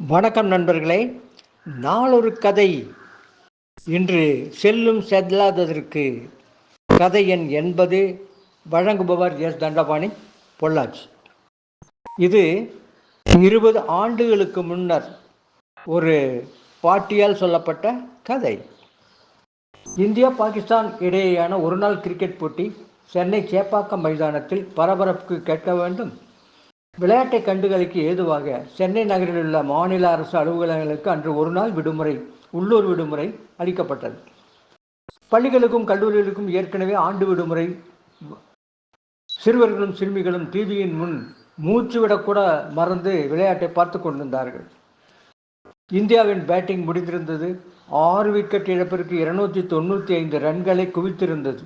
வணக்கம் நண்பர்களே நாளொரு கதை. இன்று செல்லும் செல்லாததற்கு கதை எண் எண்பது வழங்குபவர் எஸ். தண்டபாணி பொள்ளாச்சி. இது இருபது ஆண்டுகளுக்கு முன்னர் ஒரு பாட்டியால் சொல்லப்பட்ட கதை. இந்தியா பாகிஸ்தான் இடையேயான ஒருநாள் கிரிக்கெட் போட்டி சென்னை சேப்பாக்கம் மைதானத்தில் பரபரப்புக்கு கேட்க வேண்டும். விளையாட்டை கண்டுகளுக்கு ஏதுவாக சென்னை நகரில் உள்ள மாநில அரசு அலுவலகங்களுக்கு அன்று ஒரு நாள் விடுமுறை உள்ளூர் விடுமுறை அளிக்கப்பட்டது. பள்ளிகளுக்கும் கல்லூரிகளுக்கும் ஏற்கனவே ஆண்டு விடுமுறை. சிறுவர்களும் சிறுமிகளும் டிவியின் முன் மூச்சு விடக்கூட மறந்து விளையாட்டை பார்த்து கொண்டிருந்தார்கள். இந்தியாவின் பேட்டிங் முடிந்திருந்தது. ஆறு விக்கெட் இழப்பிற்கு இருநூற்றி தொண்ணூற்றி ஐந்து ரன்களை குவித்திருந்தது.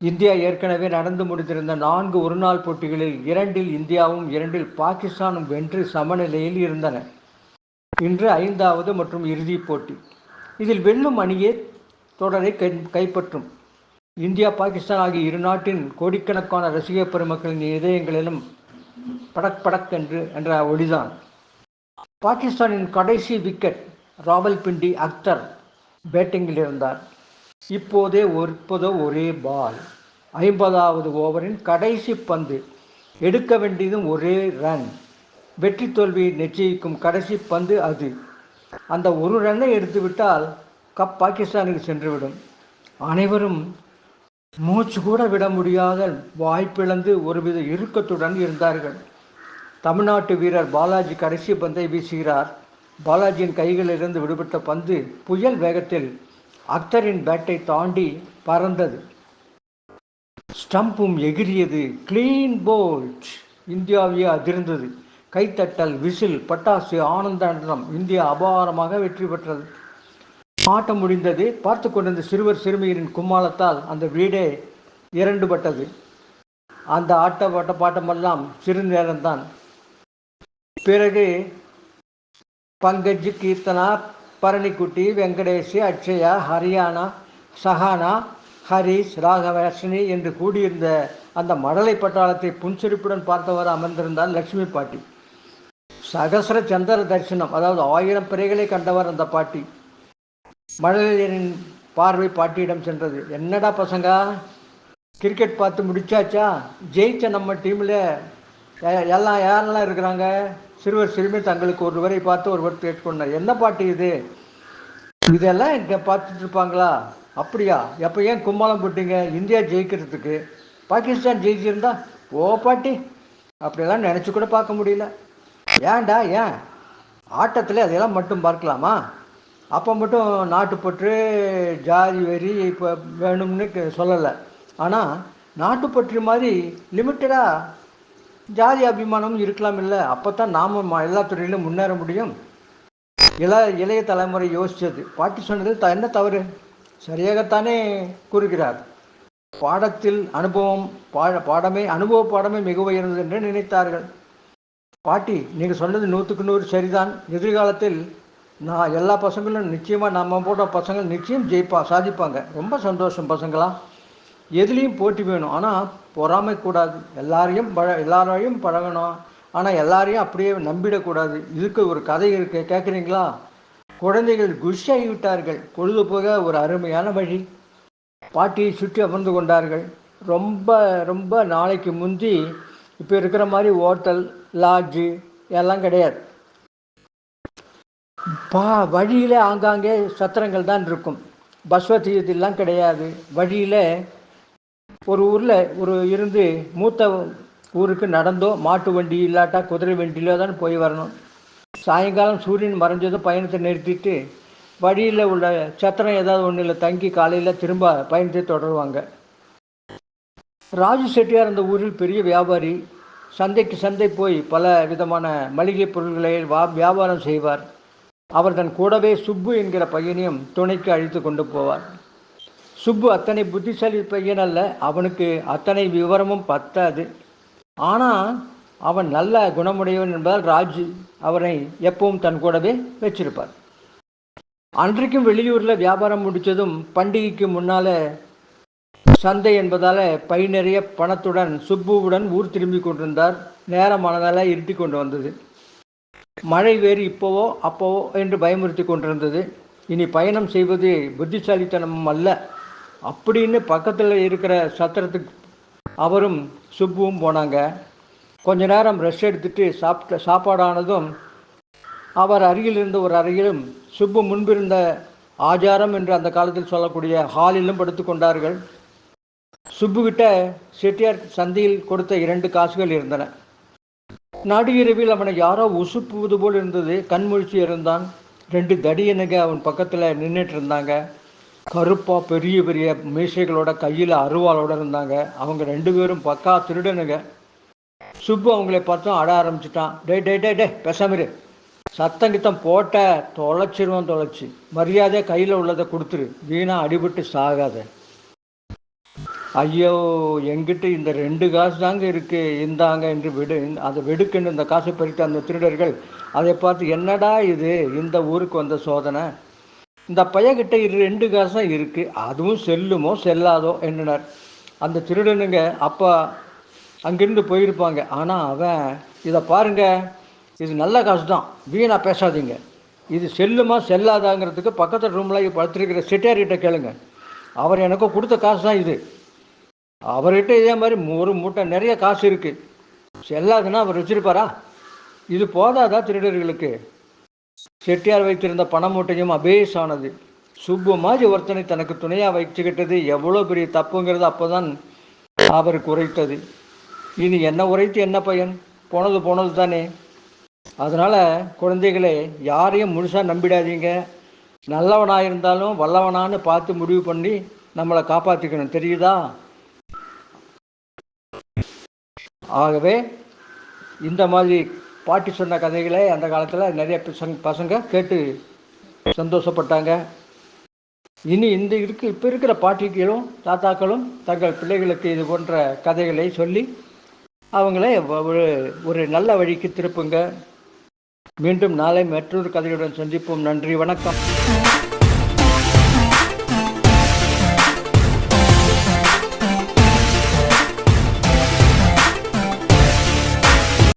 இந்தியா ஏற்கனவே நடந்து முடிந்திருந்த நான்கு ஒருநாள் போட்டிகளில் இரண்டில் இந்தியாவும் இரண்டில் பாகிஸ்தானும் வென்று சமநிலையில் இருந்தன. இன்று ஐந்தாவது மற்றும் இறுதிப் போட்டி. இதில் வெல்லும் அணியே தொடரை கை கைப்பற்றும். இந்தியா பாகிஸ்தான் ஆகிய இரு நாட்டின் கோடிக்கணக்கான ரசிக பெருமக்களின் இதயங்களிலும் படக் படக் என்று என்ற ஒளிதான். பாகிஸ்தானின் கடைசி விக்கெட் ராவல்பிண்டி அக்தர் பேட்டிங்கில் இருந்தார். இப்போதே ஒருப்பதோ ஒரே பால். ஐம்பதாவது ஓவரின் கடைசி பந்து. எடுக்க வேண்டியதும் ஒரே ரன். வெற்றி தோல்வியை நிச்சயிக்கும் கடைசி பந்து அது. அந்த ஒரு ரன்னை எடுத்துவிட்டால் கப் பாகிஸ்தானுக்கு சென்றுவிடும். அனைவரும் மூச்சு கூட விட முடியாத வாய்ப்பிழந்து ஒருவித இறுக்கத்துடன் இருந்தார்கள். தமிழ்நாட்டு வீரர் பாலாஜி கடைசி பந்தை வீசுகிறார். பாலாஜியின் கைகளிலிருந்து விடுபட்ட பந்து புயல் வேகத்தில் அக்தரின் பேட்டை தாண்டி பறந்தது. ஸ்டம்பும் எகிரியது கிளீன் போல்ட் இந்தியாவையே அதிர்ந்தது. கைத்தட்டல் விசில் பட்டாசு ஆனந்த இந்தியா அபாரமாக வெற்றி பெற்றது. ஆட்டம் முடிந்தது. பார்த்து கொண்டிருந்த சிறுவர் சிறுமியரின் கும்மாளத்தால் அந்த வீடே இரண்டுபட்டது. அந்த ஆட்ட பாட்ட பாட்டமெல்லாம் சிறு நேரம்தான். பிறகு பங்கஜ் கீர்த்தனா பரணிக்குட்டி வெங்கடேஷ் அக்ஷயா ஹரியானா சஹானா ஹரிஷ் ராகவர்ஷினி என்று கூடியிருந்த அந்த மடலை பட்டாளத்தை புன்சிரிப்புடன் பார்த்தவர் அமர்ந்திருந்தார் லட்சுமி பாட்டி. சகசர சந்திர தரிசனம் அதாவது ஆயிரம் பிறைகளை கண்டவர் அந்த பாட்டி. மழலையரின் பார்வை பாட்டியிடம் சென்றது. என்னடா பசங்க? கிரிக்கெட் பார்த்து முடிச்சாச்சா? ஜெயிச்ச நம்ம டீமில் எல்லாம் யாரெல்லாம் இருக்கிறாங்க? சிறுவர் சிறுமி தங்களுக்கு ஒருவரை பார்த்து ஒருவர் கேட்டுக்கொண்டார். என்ன பாட்டி இது? இதெல்லாம் இங்கே பார்த்துட்டு இருப்பாங்களா? அப்படியா? எப்போ ஏன் கும்மாளம் போட்டீங்க? இந்தியா ஜெயிக்கிறதுக்கு. பாகிஸ்தான் ஜெயிச்சிருந்தா ஓ பாட்டி. அப்படியெல்லாம் நினச்சி கூட பார்க்க முடியல. ஏன்டா ஏன்? ஆட்டத்தில் அதையெல்லாம் மட்டும் பார்க்கலாமா? அப்போ மட்டும் நாட்டுப்பற்று ஜாதி வெறி இப்போ வேணும்னு சொல்லலை. ஆனால் நாட்டுப்பற்று மாதிரி லிமிட்டடாக ஜாதி அபிமானமும் இருக்கலாம் இல்லை. அப்போ தான் நாம் எல்லா துறையிலும் முன்னேற முடியும். இள இளைய தலைமுறை யோசித்தது பாட்டி சொன்னது த என்ன தவறு? சரியாகத்தானே கூறுகிறார். பாடத்தில் அனுபவம் பாட பாடமே அனுபவ பாடமே மிக உயர்ந்தது என்று நினைத்தார்கள். பாட்டி நீங்கள் சொன்னது நூற்றுக்கு நூறு சரிதான். எதிர்காலத்தில் நான் எல்லா பசங்களும் நிச்சயமாக நம்ம போட்ட பசங்கள் நிச்சயம் ஜெயிப்பா சாதிப்பாங்க. ரொம்ப சந்தோஷம் பசங்களா. எதுலேயும் போட்டி வேணும். ஆனால் பொறாமை கூடாது எல்லாரையும் பழ எல்லாரையும் பழகணும். ஆனால் எல்லாரையும் அப்படியே நம்பிடக்கூடாது. இதுக்கு ஒரு கதை இருக்கு கேட்குறீங்களா குழந்தைகள் குஷியாகி விட்டார்கள் பொழுது போக ஒரு அருமையான வழி. பாட்டியை சுற்றி அமர்ந்து கொண்டார்கள். ரொம்ப ரொம்ப நாளைக்கு முந்தி இப்போ இருக்கிற மாதிரி ஹோட்டல் லாட்ஜு எல்லாம் கிடையாது. பா வழியில் ஆங்காங்கே சத்திரங்கள் தான் இருக்கும். பஸ் வசதியெல்லாம் கிடையாது. வழியில் ஒரு ஊரில் ஒரு இருந்து மூத்த ஊருக்கு நடந்தோ மாட்டு வண்டி இல்லாட்டா குதிரை வண்டியிலோ தான் போய் வரணும். சாயங்காலம் சூரியன் மறைஞ்சதும் பயணத்தை நிறுத்திட்டு வழியில் உள்ள சத்திரம் ஏதாவது ஒன்றில் தங்கி காலையில் திரும்ப பயணத்தை தொடருவாங்க. ராஜு செட்டியார் அந்த ஊரில் பெரிய வியாபாரி. சந்தைக்கு சந்தை போய் பல விதமான மளிகை பொருள்களை வா வியாபாரம் செய்வார். அவர் தன் கூடவே சுப்பு என்கிற பையனையும் துணைக்கு அழைத்து கொண்டு போவார். சுப்பு அத்தனை புத்திசாலி பையன் அல்ல அவனுக்கு அத்தனை விவரமும் பத்தாது. ஆனால் அவன் நல்ல குணமுடையவன் என்பதால் ராஜு அவனை எப்பவும் தன் கூடவே வச்சிருப்பார். அன்றைக்கும் வெளியூரில் வியாபாரம் முடித்ததும் பண்டிகைக்கு முன்னால் சந்தை என்பதால் பை நிறைய பணத்துடன் சுப்புவுடன் ஊர் திரும்பி கொண்டிருந்தார். நேரமானதால் இருட்டி கொண்டு வந்தது. மழை வேறு இப்போவோ அப்போவோ என்று பயமுறுத்தி கொண்டிருந்தது. இனி பயணம் செய்வது புத்திசாலித்தனம் அல்ல. அப்படின்னு பக்கத்தில் இருக்கிற சத்திரத்துக்கு அவரும் சுப்புவும் போனாங்க. கொஞ்ச நேரம் ரெஸ்ட் எடுத்துட்டு சாப்பிட்ட சாப்பாடானதும் அவர் அருகில் இருந்த ஒரு அறையிலும் சுப்பு முன்பிருந்த ஆஜாரம் என்று அந்த காலத்தில் சொல்லக்கூடிய ஹாலிலும் படுத்துக் கொண்டார்கள். சுப்புகிட்ட செட்டியார் சந்தையில் கொடுத்த இரண்டு காசுகள் இருந்தன. நடுஇரவில் அவனை யாரோ உசுப்புவது போல் இருந்தது. கண்முழிச்சு இருந்தான். ரெண்டு தடியனுங்க அவன் பக்கத்தில் நின்றுட்டு இருந்தாங்க. கருப்பாக பெரிய பெரிய மீசைகளோட கையில் அருவாளோட இருந்தாங்க. அவங்க ரெண்டு பேரும் பக்கா திருடனுங்க. சுப்பு அவங்கள பார்த்தும் அட ஆரம்பிச்சிட்டான். டே டே டே டே சத்தம் கித்தம் போட்ட தொலைச்சிருவான் தொலைச்சி. மரியாதை கையில் உள்ளதை கொடுத்துரு. வீணாக அடிபட்டு சாகாத. ஐயோ எங்கிட்ட இந்த ரெண்டு காசு தாங்க இருக்கு. இந்தாங்க என்று விடு. அதை வெடுக்கென்று இந்த காசை பறித்த அந்த திருடர்கள் அதை பார்த்து என்னடா இது? இந்த ஊருக்கு வந்த சோதனை. இந்த பையகிட்ட இரு ரெண்டு காசு தான் இருக்குது அதுவும் செல்லுமோ செல்லாதோ என்றனர் அந்த திருடனுங்க அப்பா அங்கிருந்து போயிருப்பாங்க. ஆனால் அவன் இதை பாருங்க இது நல்ல காசு தான் வீணாக பேசாதீங்க. இது செல்லுமா செல்லாதாங்கிறதுக்கு பக்கத்து ரூமில் படுத்திருக்கிற செட்டியார்கிட்ட கேளுங்க. அவர் எனக்கு கொடுத்த காசு தான் இது. அவர்கிட்ட இதே மாதிரி ஒரு மூட்டை நிறைய காசு இருக்குது செல்லாதுன்னா அவர் வச்சிருப்பாரா? இது போதாதா திருடர்களுக்கு? செட்டியார் வைத்திருந்த பணமூட்டையும் அபேஸ் ஆனது சுப்பு மாதிரி ஒருத்தனை தனக்கு துணையாக வச்சுக்கிட்டது எவ்வளோ பெரிய தப்புங்கிறது அப்போதான் அவருக்கு உரைத்தது இனி என்ன உரைத்து என்ன பயன்? போனது போனது தானே. அதனால் குழந்தைகளே யாரையும் முழுசாக நம்பிடாதீங்க. நல்லவனாக இருந்தாலும் வல்லவனான்னு பார்த்து முடிவு பண்ணி நம்மளை காப்பாற்றிக்கணும் தெரியுதா? ஆகவே இந்த மாதிரி பாட்டி சொன்ன கதைகளை அந்த காலத்தில் நிறைய பசங்க பசங்க கேட்டு சந்தோஷப்பட்டாங்க. இனி இந்த இருக்கு இப்போ இருக்கிற பாட்டிகளும் தாத்தாக்களும் தங்கள் பிள்ளைகளுக்கு இது போன்ற கதைகளை சொல்லி அவங்களே ஒரு ஒரு நல்ல வழிக்கு திருப்புங்க. மீண்டும் நாளை மற்றொரு கதையுடன் சந்திப்போம். நன்றி வணக்கம்.